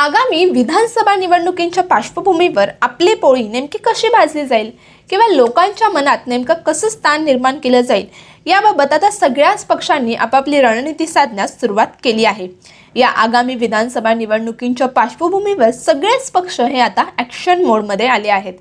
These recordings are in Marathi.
आगामी विधानसभा निवडणुकींच्या पार्श्वभूमीवर आपली पोळी नेमकी कशी भाजली जाईल? किंवा लोकांच्या मनात नेमकं कसं स्थान निर्माण केलं जाईल? याबाबत आता सगळ्याच पक्षांनी आपापली रणनीती साधण्यास सुरुवात केली आहे. या आगामी विधानसभा निवडणुकींच्या पार्श्वभूमीवर सगळेच पक्ष हे आता ॲक्शन मोडमध्ये आले आहेत.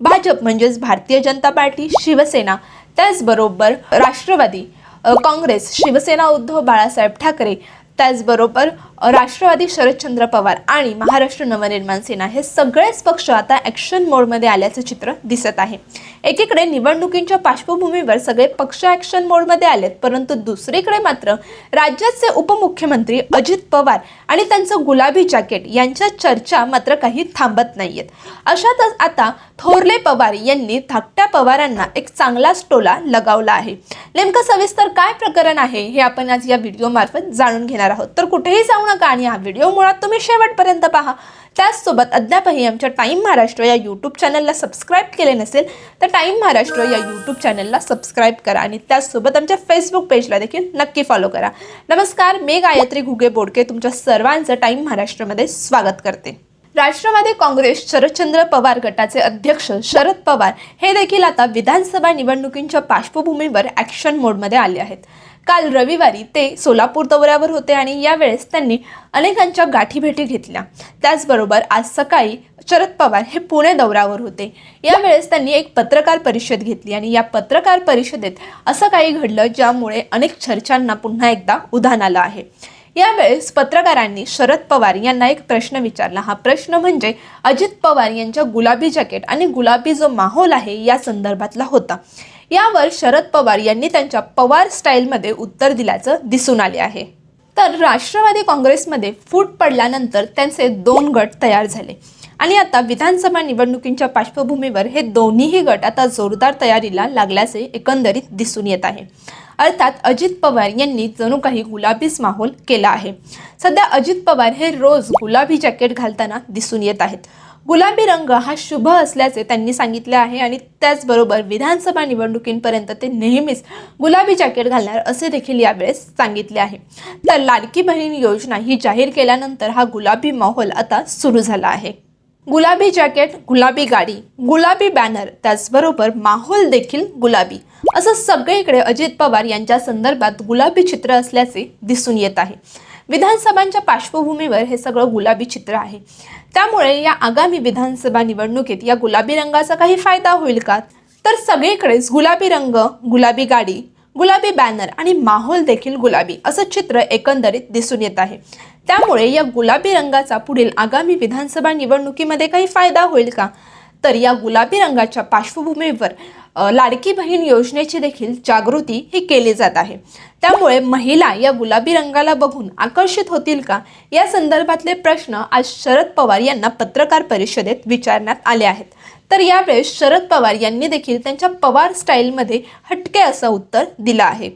भाजप म्हणजेच भारतीय जनता पार्टी शिवसेना त्याचबरोबर राष्ट्रवादी काँग्रेस शिवसेना उद्धव बाळासाहेब ठाकरे त्याचबरोबर राष्ट्रवादी शरदचंद्र पवार आणि महाराष्ट्र नवनिर्माण सेना हे सगळेच पक्ष आता ॲक्शन मोडमध्ये आल्याचं चित्र दिसत आहे. एकीकडे निवडणुकींच्या पार्श्वभूमीवर सगळे पक्ष ॲक्शन मोडमध्ये आलेत परंतु दुसरीकडे मात्र राज्याचे उपमुख्यमंत्री अजित पवार आणि त्यांचं गुलाबी जॅकेट यांच्या चर्चा मात्र काही थांबत नाहीयेत. अशातच आता थोरले पवार यांनी धाकट्या पवारांना एक चांगलाच टोला लगावला आहे. नेमकं सविस्तर काय प्रकरण आहे हे आपण आज या व्हिडिओमार्फत जाणून घेणार आहोत. तर कुठेही जाऊ नका आणि हा व्हिडिओ मुळात तुम्ही शेवटपर्यंत पहा. त्याचसोबत अद्यापही आमच्या टाईम महाराष्ट्र या यूट्यूब चॅनलला सबस्क्राईब केले नसेल तर टाईम महाराष्ट्र या यूट्यूब चॅनलला सबस्क्राईब करा आणि त्याचसोबत आमच्या फेसबुक पेजला देखील नक्की फॉलो करा. नमस्कार मी गायत्री घुगे बोडके तुमच्या सर्वांचं टाईम महाराष्ट्रामध्ये स्वागत करते. राष्ट्रवादी काँग्रेस शरदचंद्र पवार गटाचे अध्यक्ष शरद पवार हे देखील आता विधानसभा निवडणुकींच्या पार्श्वभूमीवर ॲक्शन मोडमध्ये आले आहेत. काल रविवारी ते सोलापूर दौऱ्यावर होते आणि यावेळेस त्यांनी अनेकांच्या गाठीभेटी घेतल्या. त्याचबरोबर आज सकाळी शरद पवार हे पुणे दौऱ्यावर होते. यावेळेस त्यांनी एक पत्रकार परिषद घेतली आणि या पत्रकार परिषदेत असं काही घडलं ज्यामुळे अनेक चर्चांना पुन्हा एकदा उधाण आलं आहे. यावेळेस पत्रकारांनी शरद पवार यांना एक प्रश्न विचारला. हा प्रश्न म्हणजे अजित पवार यांच्या गुलाबी जॅकेट आणि गुलाबी जो माहोल आहे या संदर्भातला होता. यावर शरद पवार यांनी त्यांच्या पवार स्टाईलमध्ये उत्तर दिल्याचं दिसून आले आहे. तर राष्ट्रवादी काँग्रेसमध्ये फूट पडल्यानंतर त्यांचे दोन गट तयार झाले. आणि आता विधानसभा निवडणुकींच्या पार्श्वभूमीवर हे दोन्हीही गट आता जोरदार तयारीला लागल्याचे एकंदरीत दिसून येत आहे. अर्थात अजित पवार यांनी जणू काही गुलाबीच माहोल केला आहे. सध्या अजित पवार हे रोज गुलाबी जॅकेट घालताना दिसून येत आहेत. गुलाबी रंग हा शुभ असल्याचे त्यांनी सांगितले आहे आणि त्याचबरोबर विधानसभा निवडणुकींपर्यंत ते नेहमीच गुलाबी जॅकेट घालणार असे देखील यावेळेस सांगितले आहे. तर लाडकी बहीण योजना ही जाहीर केल्यानंतर हा गुलाबी माहोल आता सुरू झाला आहे. गुलाबी जॅकेट गुलाबी गाडी गुलाबी बॅनर त्याचबरोबर माहोल देखील गुलाबी. असं सगळीकडे अजित पवार यांच्या संदर्भात गुलाबी चित्र असल्याचे दिसून येत आहे. विधानसभांच्या पार्श्वभूमीवर हे सगळं गुलाबी चित्र आहे. त्यामुळे या आगामी विधानसभा निवडणुकीत या गुलाबी रंगाचा काही फायदा होईल का? तर सगळीकडेच गुलाबी रंग गुलाबी गाडी गुलाबी बॅनर आणि माहोल देखील गुलाबी असं चित्र एकंदरीत दिसून येत आहे. त्यामुळे या गुलाबी रंगाचा पुढील आगामी विधानसभा निवडणुकीमध्ये काही फायदा होईल का? तर या गुलाबी रंगाच्या पार्श्वभूमीवर लाडकी बहीण योजनेची देखील जागृती ही केली जात आहे. त्यामुळे महिला या गुलाबी रंगाला बघून आकर्षित होतील का? या संदर्भातले प्रश्न आज शरद पवार यांना पत्रकार परिषदेत विचारण्यात आले आहेत. तर यावेळेस शरद पवार यांनी देखील त्यांच्या पवार स्टाईलमध्ये हटके असं उत्तर दिलं आहे.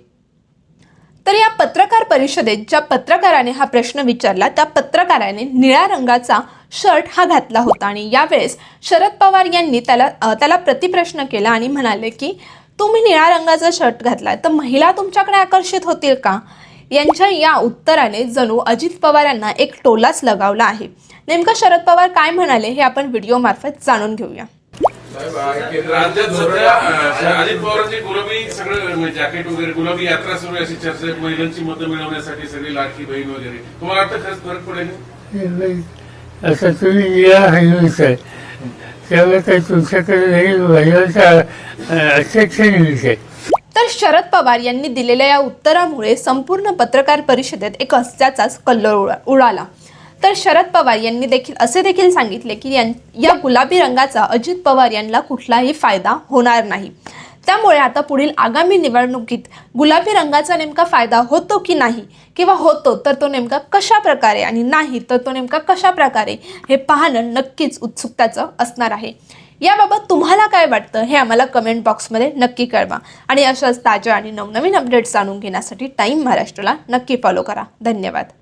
तर या पत्रकार परिषदेत ज्या पत्रकाराने हा प्रश्न विचारला त्या पत्रकाराने निळ्या रंगाचा शर्ट हा घातला होता आणि यावेळेस शरद पवार यांनी त्याला त्याला प्रतिप्रश्न केला आणि म्हणाले की तुम्ही निळ्या रंगाचा शर्ट घातलाय तर महिला तुमच्याकडे आकर्षित होतील का? यांच्या या उत्तराने जणू अजित पवार यांना एक टोलाच लगावला आहे. नेमकं शरद पवार काय म्हणाले हे आपण व्हिडिओमार्फत जाणून घेऊया. राज्यात सध्या अजित पवारांची गुलाबी सगळं म्हणजे जॅकेट वगैरे गुलाबी यात्रा सुरू आहे अशी चर्चा महिलांची मतं मिळवण्यासाठी सगळी लाडकी बहीण वगैरे. तुम्हाला वाटतं खरंच फरक पडेल? आता तुम्ही निळा हायवेच आहे. त्यामुळे काही तुमच्याकडे नाही महिलांचा अध्यक्ष आहे. तर शरद पवार यांनी दिलेल्या या उत्तरामुळे संपूर्ण पत्रकार परिषदेत एक हस्त्याचाच कल्लोळ उडा- उडाला. तर शरद पवार यांनी देखील असे देखील सांगितले की यां- या गुलाबी रंगाचा अजित पवार यांना कुठलाही फायदा होणार नाही. त्यामुळे आता पुढील आगामी निवडणुकीत गुलाबी रंगाचा नेमका फायदा होतो की नाही? किंवा होतो तर तो नेमका कशा प्रकारे आणि नाही तर तो नेमका कशा प्रकारे? हे पाहणं नक्कीच उत्सुकताचं असणार आहे. याबाबत तुम्हाला काय वाटतं हे आम्हाला कमेंट बॉक्समध्ये नक्की कळवा. आणि अशाच ताज्या आणि नवनवीन अपडेट्स जाणून घेण्यासाठी टाईम महाराष्ट्राला नक्की फॉलो करा. धन्यवाद.